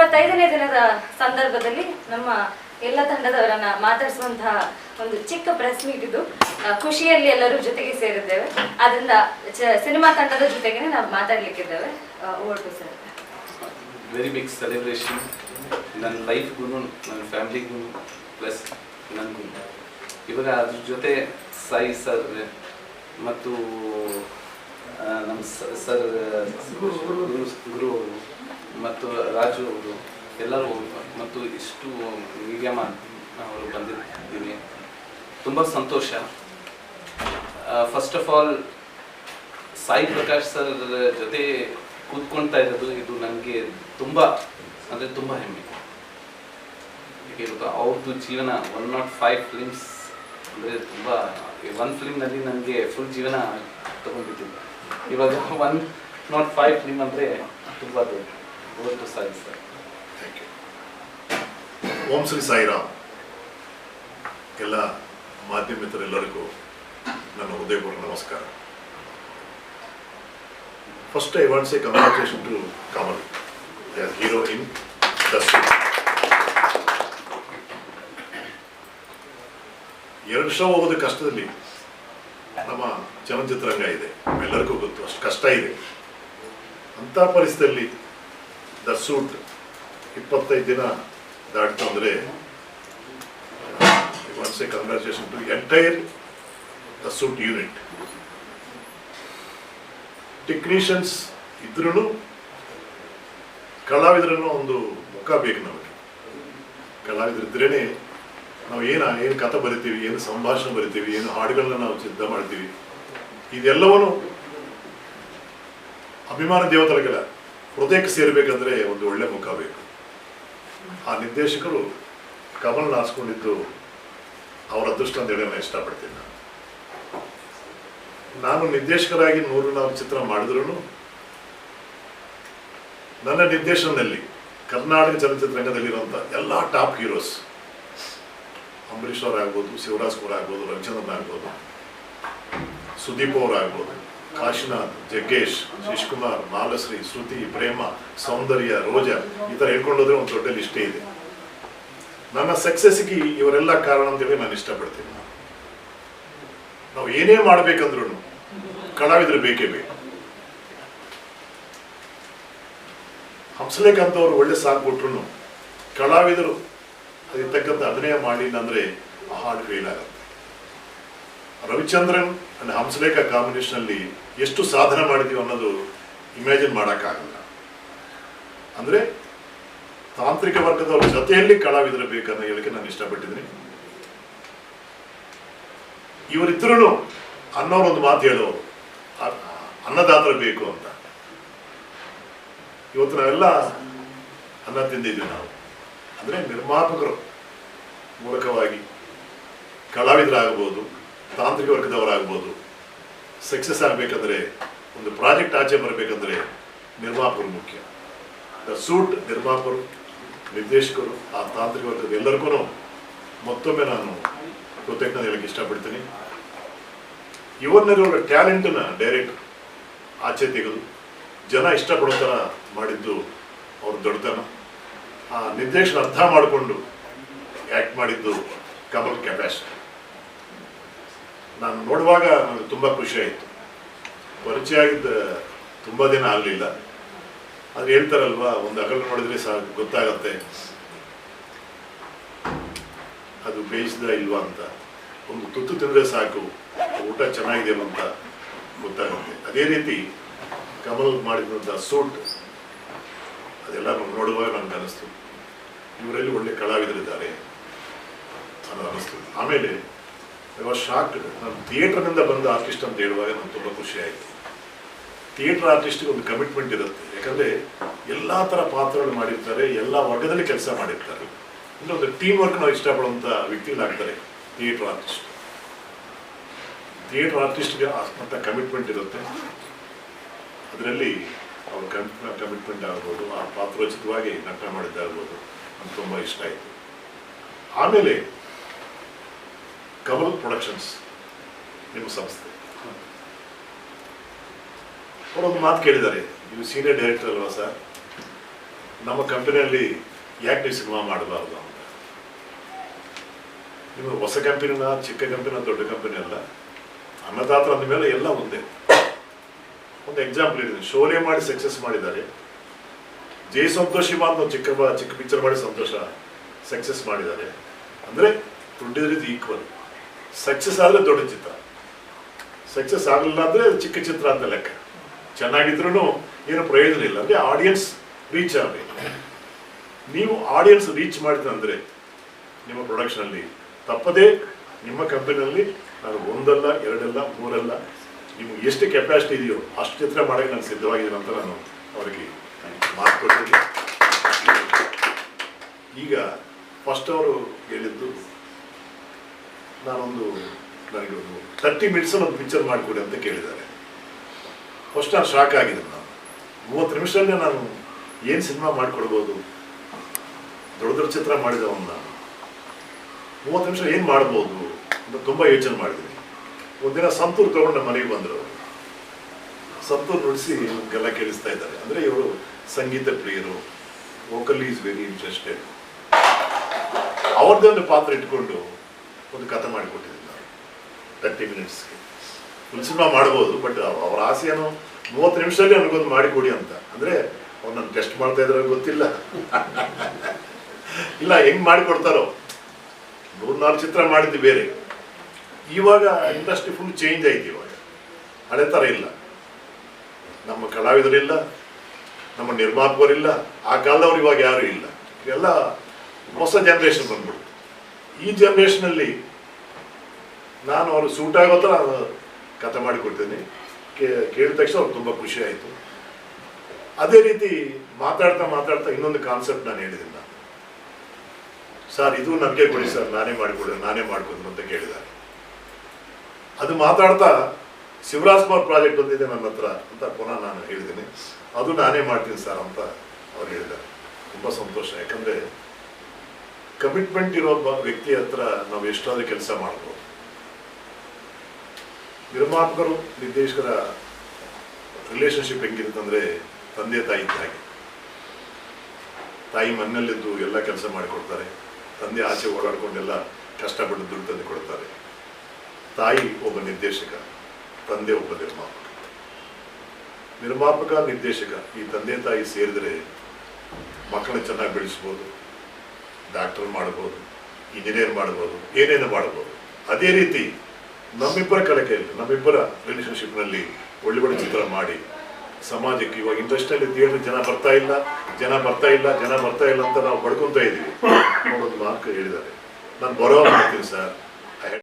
ಇಪ್ಪತ್ತೈದನೇ ದಿನದ ಸಂದರ್ಭದಲ್ಲಿ ನಮ್ಮ ಎಲ್ಲ ತಂಡದವರನ್ನ ಮಾತಾಡಿಸುವಂತಹ ಒಂದು ಚಿಕ್ಕ ಪ್ರೆಸ್ ಮೀಟ್ ಇದು. ಖುಷಿಯಲ್ಲಿ ಎಲ್ಲರೂ ಜೊತೆಗೆ ಸೇರಿದ್ದೇವೆ. ಅದರಿಂದ ಸಿನಿಮಾ ತಂಡದ ಜೊತೆಗೆ ನಾವು ಮಾತಾಡ್ಲಿಕ್ಕಿದ್ದೇವೆ. ಓಟು ಸರ್ ವೆರಿ ಬಿಗ್ ಸೆಲೆಬ್ರೇಷನ್ ನನ್ನ ಲೈಫ್ಗೂ ನನ್ನ ಫ್ಯಾಮಿಲಿಗೂ ಪ್ಲಸ್ ನನಗೂ ಇವಾಗ ಅದ್ರ ಜೊತೆ ಸಾಯಿ ಸರ್ ಮತ್ತು ನಮ್ಮ ಸರ್ ಗುರು ಗುರು ಅವರು. ಮತ್ತು ರಾಜು ಅವರು ಎಲ್ಲರೂ ಮತ್ತು ಇಷ್ಟು ಮೀಡಿಯಾ ಅವರು ಬಂದಿದ್ದೀನಿ ತುಂಬ ಸಂತೋಷ. First of all Sai Prakash sir ಜೊತೆ ಕೂತ್ಕೊಳ್ತಾ ಇರೋದು, ಇದು ನನಗೆ ತುಂಬ, ಅಂದರೆ ತುಂಬ ಹೆಮ್ಮೆ. ಅವ್ರದ್ದು ಜೀವನ ಒನ್ ನಾಟ್ ಫೈವ್ ಫಿಲಿಮ್ಸ್ ಅಂದರೆ ತುಂಬ ಒನ್ ಫಿಲಿಮ್ನಲ್ಲಿ ನನಗೆ ಫುಲ್ ಜೀವನ ತಗೊಂಡಿದ್ದೀನಿ. ಇವಾಗ ಒನ್ ನಾಟ್ ಫೈವ್ ಫಿಲಿಮ್ ಅಂದರೆ ತುಂಬ ದೊಡ್ಡ. ದೊಡ್ಡ Sai sir thank you Om Shri Sairam ಎಲ್ಲ ಮಾಧ್ಯಮ ಮಿತ್ರರೆಲ್ಲರಿಗೂ ನನ್ನ ಹೃದಯಪೂರ್ವ ನಮಸ್ಕಾರ first I want say congratulation to Kamal hero in ದಸ್ತು ಎರಡು ಶೋ ಹೋಗೋದು ಕಷ್ಟದಲ್ಲಿ ನಮ್ಮ ಚಲನಚಿತ್ರರಂಗ ಇದೆ. ಎಲ್ಲರಿಗೂ ಗೊತ್ತು ಅಷ್ಟು ಕಷ್ಟ ಇದೆ. ಅಂಥ ಪರಿಸ್ಥಿತಿಯಲ್ಲಿ ದ ಸೂಟ್ ಇಪ್ಪತ್ತೈದು ದಿನ ದಾಟ್ತು ಅಂದರೆ once congratulation to entire the suit unit technicians ಇದ್ರೂ ಕಲಾವಿದರನ್ನು ಒಂದು ಮುಖ ಬೇಕು ನಮಗೆ. ಕಲಾವಿದರಿದ್ರೇ ನಾವು ಏನು ಏನು ಕಥೆ ಬರಿತೀವಿ, ಏನು ಸಂಭಾಷಣೆ ಬರಿತೀವಿ, ಏನು ಹಾಡುಗಳನ್ನ ನಾವು ಸಿದ್ಧ ಮಾಡ್ತೀವಿ. ಇದೆಲ್ಲವನ್ನು ಅಭಿಮಾನ ದೇವತೆಗಳ ಹೃದಯಕ್ಕೆ ಸೇರಬೇಕಂದ್ರೆ ಒಂದು ಒಳ್ಳೆ ಮುಖ ಬೇಕು ಆ ನಿರ್ದೇಶಕರು ಕಮಲ್ ಹಾಸ್ಕೊಂಡಿದ್ದು ಅವರ ಅದೃಷ್ಟ ಅಂತ ಹೇಳಿ ನಾನು ಇಷ್ಟಪಡ್ತೀನಿ ನಾನು. ನಾನು ನಿರ್ದೇಶಕರಾಗಿ ನೂರು ನಾಲ್ಕು ಚಿತ್ರ ಮಾಡಿದ್ರು ನನ್ನ ನಿರ್ದೇಶನದಲ್ಲಿ ಕರ್ನಾಟಕ ಚಲನಚಿತ್ರರಂಗದಲ್ಲಿರುವಂಥ ಎಲ್ಲ ಟಾಪ್ ಹೀರೋಸ್, ಅಂಬರೀಷ್ ಅವರಾಗ್ಬೋದು, ಶಿವರಾಜ್ ಕುಮಾರ್ ಆಗ್ಬೋದು, ರವಿಚಂದ್ರನ್ ಆಗ್ಬೋದು, ಸುದೀಪ್ ಅವರಾಗ್ಬೋದು ಕಾಶಿನಾಥ್ ಜಗ್ಗೇಶ್ ಶಶಿಕುಮಾರ್ ಮಾಲಶ್ರೀ, ಶ್ರುತಿ, ಪ್ರೇಮ, ಸೌಂದರ್ಯ, ರೋಜಾ, ಈ ಥರ ಹೇಳ್ಕೊಂಡೋದ್ರೆ ಒಂದು ದೊಡ್ಡ ಲಿಸ್ಟೇ ಇದೆ. ನನ್ನ ಸಕ್ಸಸ್ಗೆ ಇವರೆಲ್ಲ ಕಾರಣ ಅಂತೇಳಿ ನಾನು ಇಷ್ಟಪಡ್ತೀನಿ. ನಾವು ಏನೇ ಮಾಡ್ಬೇಕಂದ್ರೂ ಕಲಾವಿದರು ಬೇಕೇ ಬೇಕು. ಹಂಸಲೇಖ ಅಂತವ್ರು ಒಳ್ಳೆ ಸಾಕು ಕೊಟ್ರು ಕಲಾವಿದರು ಅದಕ್ಕೆ ಅಭಿನಯ ಮಾಡಿಲ್ಲ ಅಂದ್ರೆ ಆ ಹಾಡು ಫೇಲ್ ಆಗುತ್ತೆ. ರವಿಚಂದ್ರನ್ ಅಂಡ್ ಹಂಸಲೇಖ ಕಾಂಬಿನೇಷನ್ ಅಲ್ಲಿ ಎಷ್ಟು ಸಾಧನೆ ಮಾಡಿದೀವಿ ಅನ್ನೋದು ಇಮ್ಯಾಜಿನ್ ಮಾಡೋಕ್ಕಾಗಲ್ಲ. ಅಂದ್ರೆ ತಾಂತ್ರಿಕ ವರ್ಗದವರ ಜೊತೆಯಲ್ಲಿ ಕಲಾವಿದರು ಬೇಕನ್ನೋ ಹೇಳಿಕೆ ನಾನು ಇಷ್ಟಪಟ್ಟಿದ್ದೀನಿ. ಇವರಿದ್ರು ಅನ್ನೋರೊಂದು ಮಾತು ಹೇಳೋರು ಅನ್ನದಾತರು ಬೇಕು ಅಂತ. ಇವತ್ತು ನಾವೆಲ್ಲ ಅನ್ನ ತಿಂದಿದ್ದೀವಿ ನಾವು. ಅಂದರೆ ನಿರ್ಮಾಪಕರು ಮೂಲಕವಾಗಿ ಕಲಾವಿದರಾಗ್ಬೋದು ತಾಂತ್ರಿಕ ವರ್ಗದವರಾಗ್ಬೋದು ಸಕ್ಸಸ್ ಆಗಬೇಕಂದ್ರೆ, ಒಂದು ಪ್ರಾಜೆಕ್ಟ್ ಆಚೆ ಬರಬೇಕಂದ್ರೆ ನಿರ್ಮಾಪಕರು ಮುಖ್ಯ. ದ ಸೂಟ್ ನಿರ್ಮಾಪಕರು, ನಿರ್ದೇಶಕರು, ಆ ತಾಂತ್ರಿಕ ವರ್ಗದ ಎಲ್ಲರಿಗೂ ಮತ್ತೊಮ್ಮೆ ನಾನು ಕೃತಜ್ಞತೆ ಹೇಳಕ್ಕೆ ಇಷ್ಟಪಡ್ತೀನಿ. ಇವನ್ನರಿವರ ಟ್ಯಾಲೆಂಟನ್ನ ಡೈರೆಕ್ಟ್ ಆಚೆ ತೆಗೆದು ಜನ ಇಷ್ಟಪಡೋ ಥರ ಮಾಡಿದ್ದು ಅವ್ರ ದೊಡ್ಡತನ. ಆ ನಿರ್ದೇಶನ ಅರ್ಥ ಮಾಡಿಕೊಂಡು ಆ್ಯಕ್ಟ್ ಮಾಡಿದ್ದು ಕಮಲ್ ಕೆಪಾಸಿಟಿ ನಾನು ನೋಡುವಾಗ ನನಗೆ ತುಂಬ ಖುಷಿ ಆಯಿತು. ಪರಿಚಯ ಆಗಿದ್ದ ತುಂಬ ದಿನ ಆಗಲಿಲ್ಲ. ಆದರೆ ಹೇಳ್ತಾರಲ್ವಾ, ಒಂದು ಅಗಲು ನೋಡಿದ್ರೆ ಸಾಕು, ಗೊತ್ತಾಗತ್ತೆ. ಅದು ಬೇಯಿಸಿದ ಇಲ್ವಾ ಅಂತ. ಒಂದು ತುತ್ತು ತಿಂದರೆ ಸಾಕು, ಊಟ ಚೆನ್ನಾಗಿದೆ ಅಂತ ಗೊತ್ತಾಗುತ್ತೆ. ಅದೇ ರೀತಿ ಕಮಲ್ ಮಾಡಿದಂಥ ಸೂಟ್, ಅದೆಲ್ಲ ನೋಡುವಾಗ ನನಗೆ ಅನಿಸ್ತು. ಇವರಲ್ಲಿ ಒಳ್ಳೆ ಕಲಾವಿದರಿದ್ದಾರೆ ಅನಿಸ್ತು. ಆಮೇಲೆ ವಾಸ್ ಶಾಕ್ಡ್ ನಾನು ಥಿಯೇಟರ್ನಿಂದ ಬಂದ ಆರ್ಟಿಸ್ಟ್ ಅಂತ ಹೇಳುವಾಗ ನಾನು ತುಂಬ ಖುಷಿ ಆಯಿತು. ಥಿಯೇಟರ್ ಆರ್ಟಿಸ್ಟ್ಗೆ ಒಂದು ಕಮಿಟ್ಮೆಂಟ್ ಇರುತ್ತೆ. ಯಾಕಂದರೆ ಎಲ್ಲ ಥರ ಪಾತ್ರಗಳು ಮಾಡಿರ್ತಾರೆ, ಎಲ್ಲ ವರ್ಗದಲ್ಲಿ ಕೆಲಸ ಮಾಡಿರ್ತಾರೆ. ಅಂದರೆ ಒಂದು ಟೀಮ್ ವರ್ಕ್ ನಾವು ಇಷ್ಟಪಡುವಂಥ ವ್ಯಕ್ತಿಗಳಾಗ್ತಾರೆ ಥಿಯೇಟರ್ ಆರ್ಟಿಸ್ಟ್. ಥಿಯೇಟರ್ ಆರ್ಟಿಸ್ಟ್ಗೆ ಅಂತ ಕಮಿಟ್ಮೆಂಟ್ ಇರುತ್ತೆ. ಅದರಲ್ಲಿ ಅವ್ರ ಕಮಿಟ್ಮೆಂಟ್ ಆಗ್ಬೋದು, ಆ ಪಾತ್ರೋಚಿತವಾಗಿ ನಟ ಮಾಡಿದ್ದಾಗ್ಬೋದು, ನಂಗೆ ತುಂಬ ಇಷ್ಟ ಆಯಿತು. ಆಮೇಲೆ ಕಮಲ್ ಪ್ರೊಡಕ್ಷನ್ಸ್ ನಿಮ್ಮ ಸಂಸ್ಥೆ. ಅವರೊಂದು ಮಾತು ಕೇಳಿದ್ದಾರೆ. ನೀವು ಸೀನಿಯರ್ ಡೈರೆಕ್ಟರ್ ಅಲ್ವಾ ಸರ್? ನಮ್ಮ ಕಂಪನಿಯಲ್ಲಿ ಯಾಕೆ ನೀವು ಸಿನಿಮಾ ಮಾಡಬಾರ್ದು ಅಂತ. ನಿಮ್ಮ ಹೊಸ ಕಂಪನಿನ ಚಿಕ್ಕ ಕಂಪನಿನ ದೊಡ್ಡ ಕಂಪನಿ ಅಲ್ಲ. ಅನ್ನದಾತರ ಅಂದಮೇಲೆ ಎಲ್ಲ ಒಂದೇ. ಒಂದು ಎಕ್ಸಾಂಪಲ್ ಇದೆ ಶೋಲೆ ಮಾಡಿ ಸಕ್ಸಸ್ ಮಾಡಿದ್ದಾರೆ. ಜೈ ಸಂತೋಷಿ ಅಂತ ಚಿಕ್ಕ ಚಿಕ್ಕ ಪಿಕ್ಚರ್ ಮಾಡಿ ಸಂತೋಷ ಸಕ್ಸಸ್ ಮಾಡಿದ್ದಾರೆ. ಅಂದರೆ ದುಡ್ಡಿದ್ರಿದ್ದು ಈಕ್ವಲ್ ಸಕ್ಸಸ್ ಆದರೆ ದೊಡ್ಡ ಚಿತ್ರ. ಸಕ್ಸಸ್ ಆಗಲಿಲ್ಲ ಅಂದರೆ ಚಿಕ್ಕ ಚಿತ್ರ ಅಂತ ಲೆಕ್ಕ. ಚೆನ್ನಾಗಿದ್ರೂ ಏನು ಪ್ರಯೋಜನ ಇಲ್ಲ. ಅಂದರೆ ಆಡಿಯನ್ಸ್ ರೀಚ್ ಆಗಬೇಕು. ನೀವು ಆಡಿಯನ್ಸ್ ರೀಚ್ ಮಾಡಿದ್ರೆ ನಿಮ್ಮ ಪ್ರೊಡಕ್ಷನಲ್ಲಿ ತಪ್ಪದೇ ನಿಮ್ಮ ಕಂಪನಿಯಲ್ಲಿ ನಾನು ಒಂದಲ್ಲ, ಎರಡಲ್ಲ, ಮೂರಲ್ಲ ನಿಮ್ಗೆ ಎಷ್ಟು ಕೆಪಾಸಿಟಿ ಇದೆಯೋ ಅಷ್ಟು ಚಿತ್ರ ಮಾಡೋಕ್ಕೆ ನಾನು ಸಿದ್ಧವಾಗಿದ್ದೀನಿ ಅಂತ ನಾನು ಅವರಿಗೆ ಮಾತು ಕೊಡ್ತೀನಿ ಈಗ ಫಸ್ಟ್ ಅವರು ಹೇಳಿದ್ದು ನಾನೊಂದು ನನಗೆ ಒಂದು ತರ್ಟಿ ಮಿನಿಟ್ಸಲ್ಲಿ ಒಂದು ಪಿಕ್ಚರ್ ಮಾಡಿಕೊಡಿ ಅಂತ ಕೇಳಿದ್ದಾರೆ. ಫಸ್ಟ್ ನಾನು ಶಾಕ್ ಆಗಿದೆ ನಾನು. ಮೂವತ್ತು ನಿಮಿಷದಲ್ಲೇ ನಾನು ಏನು ಸಿನಿಮಾ ಮಾಡಿಕೊಡ್ಬೋದು? ದೊಡ್ಡ ದೊಡ್ಡ ಚಿತ್ರ ಮಾಡಿದವನು ನಾನು. ಮೂವತ್ತು ನಿಮಿಷ ಏನು ಮಾಡ್ಬೋದು ಅಂತ ತುಂಬ ಯೋಚನೆ ಮಾಡಿದ್ದೀನಿ. ಒಂದಿನ ಸಂತೂರ್ ತಗೊಂಡು ಮನೆಗೆ ಬಂದರು. ಸಂತೂರ್ ನುಡಿಸಿ ನಮಗೆಲ್ಲ ಕೇಳಿಸ್ತಾ ಇದ್ದಾರೆ. ಅಂದರೆ ಇವರು ಸಂಗೀತ ಪ್ರಿಯರು ವೋಕಲ್ ಈಸ್ ವೆರಿ ಇಂಟ್ರೆಸ್ಟೆಡ್ ಅವ್ರದ್ದೇ ಒಂದು ಪಾತ್ರ ಇಟ್ಕೊಂಡು ಒಂದು ಕಥೆ ಮಾಡಿಕೊಟ್ಟಿದ್ದೀನಿ ನಾನು ತರ್ಟಿ ಮಿನಿಟ್ಸ್ಗೆ ಒಂದು ಸಿನಿಮಾ ಮಾಡ್ಬೋದು ಬಟ್ ಅವ್ರ ಆಸೆಯನ್ನು ಮೂವತ್ತು ನಿಮಿಷದಲ್ಲಿ ನನಗೊಂದು ಮಾಡಿಕೊಡಿ ಅಂತ. ಅಂದರೆ ಅವ್ರು ನಾನು ಟೆಸ್ಟ್ ಮಾಡ್ತಾ ಇದ್ರೆ ಗೊತ್ತಿಲ್ಲ. ಇಲ್ಲ, ಹೆಂಗ್ ಮಾಡಿಕೊಡ್ತಾರೋ? ನೂರ್ನಾರು ಚಿತ್ರ ಮಾಡಿದ್ದು ಬೇರೆ. ಇವಾಗ ಇಂಡಸ್ಟ್ರಿ ಫುಲ್ ಚೇಂಜ್ ಆಯ್ತು ಇವಾಗ. ಹಳೆ ಥರ ಇಲ್ಲ. ನಮ್ಮ ಕಲಾವಿದರಿಲ್ಲ ನಮ್ಮ ನಿರ್ಮಾಪಕರಿಲ್ಲ ಆ ಕಾಲದವ್ರು ಇವಾಗ ಯಾರು ಇಲ್ಲ. ಎಲ್ಲ ಹೊಸ ಜನ್ರೇಷನ್ ಬಂದ್ಬಿಡ್ತು ಈ ಜನ್ರೇಷನಲ್ಲಿ ನಾನು ಅವರು ಸೂಟ್ ಆಗೋ ಥರ ಕಥೆ ಮಾಡಿಕೊಡ್ತೀನಿ. ಕೇ- ಕೇಳಿದ ತಕ್ಷಣ ಅವ್ರು ತುಂಬ ಖುಷಿ ಆಯಿತು. ಅದೇ ರೀತಿ ಮಾತಾಡ್ತಾ ಮಾತಾಡ್ತಾ ಇನ್ನೊಂದು ಕಾನ್ಸೆಪ್ಟ್ ನಾನು ಹೇಳಿದ್ದೀನಿ ನಾನು. ಸರ್ ಇದು ನಮಗೆ ಕೊಡಿ ಸರ್ ನಾನೇ ಮಾಡಿಕೊಡಿ, ನಾನೇ ಮಾಡ್ಕೊಡ್ತೀನಿ ಅಂತ ಕೇಳಿದ್ದಾರೆ. ಅದು ಮಾತಾಡ್ತಾ ಶಿವರಾಜ್ ಕುಮಾರ್ ಪ್ರಾಜೆಕ್ಟ್ ಒಂದಿದೆ ನನ್ನ ಹತ್ರ ಅಂತ ಪುನಃ ನಾನು ಹೇಳಿದ್ದೀನಿ. ಅದು ನಾನೇ ಮಾಡ್ತೀನಿ ಸರ್ ಅಂತ ಅವ್ರು ಹೇಳಿದ್ದಾರೆ. ತುಂಬ ಸಂತೋಷ. ಯಾಕಂದರೆ ಕಮಿಟ್ಮೆಂಟ್ ಇರೋ ಒಬ್ಬ ವ್ಯಕ್ತಿ ಹತ್ರ ನಾವು ಎಷ್ಟಾದ್ರೂ ಕೆಲಸ ಮಾಡ್ಬೋದು. ನಿರ್ಮಾಪಕರು, ನಿರ್ದೇಶಕರ ರಿಲೇಶನ್ಶಿಪ್ ಹೆಂಗಿರುತ್ತಂದ್ರೆ ತಂದೆ, ತಾಯಿ ತಾಯಿ ತಾಯಿ ಮನೆಯಲ್ಲಿದ್ದು ಎಲ್ಲ ಕೆಲಸ ಮಾಡಿಕೊಡ್ತಾರೆ. ತಂದೆ ಆಚೆ ಓಡಾಡ್ಕೊಂಡೆಲ್ಲ ಕಷ್ಟಪಟ್ಟು ದುಡ್ಡು ತಂದು ಕೊಡ್ತಾರೆ. ತಾಯಿ ಒಬ್ಬ ನಿರ್ದೇಶಕ, ತಂದೆ ಒಬ್ಬ ನಿರ್ಮಾಪಕ. ನಿರ್ಮಾಪಕ, ನಿರ್ದೇಶಕ ಈ ತಂದೆ, ತಾಯಿ ಸೇರಿದರೆ ಮಕ್ಕಳನ್ನ ಚೆನ್ನಾಗಿ ಬೆಳೆಸ್ಬೋದು. ಡಾಕ್ಟರ್ ಮಾಡ್ಬೋದು, ಇಂಜಿನಿಯರ್ ಮಾಡ್ಬೋದು, ಏನೇನು ಮಾಡ್ಬೋದು. ಅದೇ ರೀತಿ ನಮ್ಮಿಬ್ಬರ ಕಡೆಯಲ್ಲಿ ನಮ್ಮಿಬ್ಬರ ರಿಲೇಷನ್ಶಿಪ್ನಲ್ಲಿ ಒಳ್ಳೆ ಒಳ್ಳೆ ಚಿತ್ರ ಮಾಡಿ ಸಮಾಜಕ್ಕೆ ಇವಾಗ ಇಂಡಸ್ಟ್ರಿಯಲ್ಲಿ ಥಿಯೇಟರ್ ಜನ ಬರ್ತಾ ಇಲ್ಲ, ಜನ ಬರ್ತಾ ಇಲ್ಲ, ಜನ ಬರ್ತಾ ಇಲ್ಲ ಅಂತ ನಾವು ಬಡ್ಕೊಂತ ಇದ್ದೀವಿ. ನೋಡೋದು ಮಾರ್ಕ್ ಹೇಳಿದ್ದಾರೆ. ನಾನು ಬರೋ ಮಾಡ್ತೀನಿ ಸರ್